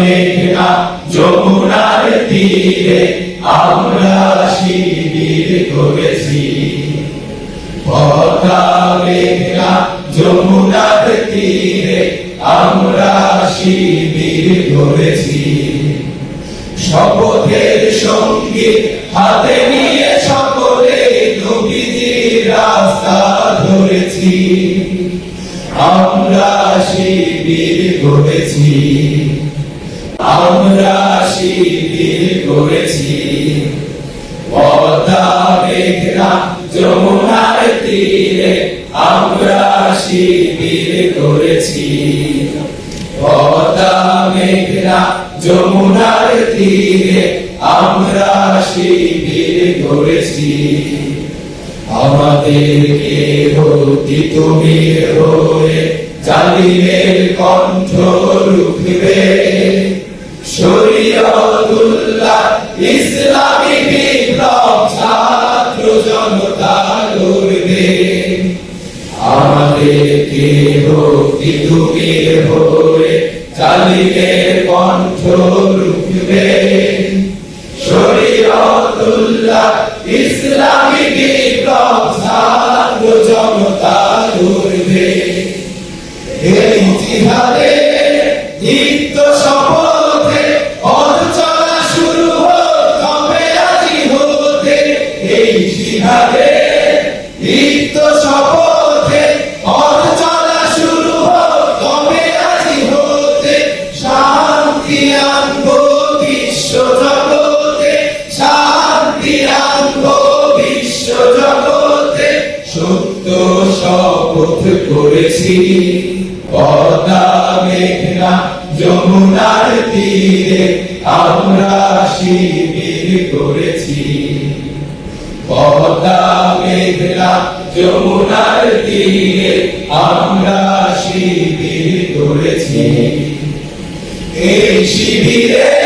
মেঘনা যমুনার তীরে আমরা শিবির করেছি। মেঘনা যমুনার তীরে আমরা শিবির করেছি। শপথের সঙ্গে হাতে নিয়ে সকলে রাস্তা ধরেছি। আমরা শিবির করেছি। আমরা শিবির করেছি। পদ্মা মেঘনা যমুনার তীরে আমরা শিবির করেছি। পদ্মা মেঘনা যমুনার তীরে আমরা শিবির করেছি। আমাদেরকে ভক্তি তুমি হয়ে জালিমের কণ্ঠ রুখবে। ইসলামী বিপ্লব ছাত্র জনতা লড়বে জালিমের কণ্ঠ রুখবে শরীয়তুল্লাহ ইসলামী বিপ্লব ছাত্র জনতা জগতে সত্য শপথ করেছি। পদ্মা, মেঘনা, যমুনার তীরে আমরা শিবির করেছি। পদ্মা, মেঘনা, যমুনার তীরে আমরা শিবির করেছি। এই শিবিরে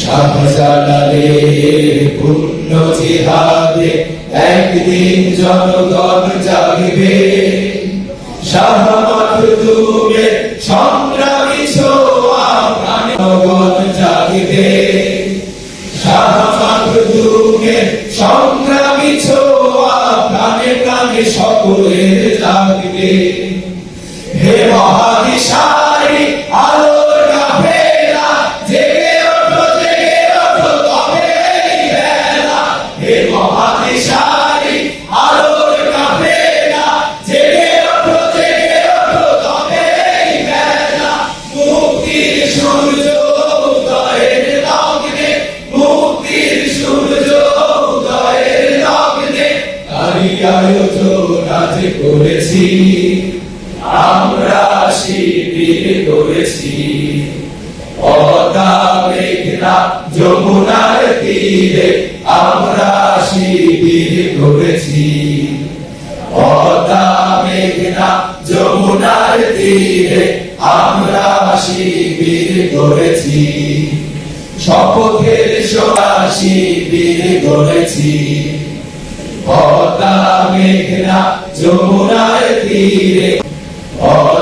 শাহজালালের একদিন জনগণ জাগবে সংগ্রামী প্রাণগণ জাগবে সংগ্রামী ছোয়া প্রাণে প্রাণে আজ করেছি আমরা শিবির করেছি। পদ্মা মেঘনা যমুনার তীরে আমরা শিবির করেছি। পদ্মা মেঘনা যমুনার তীরে আমরা শিবির করেছি। শপথের সোনা শিবির করেছি। পদ্মা মেঘনা যমুনার তীরে মেঘনা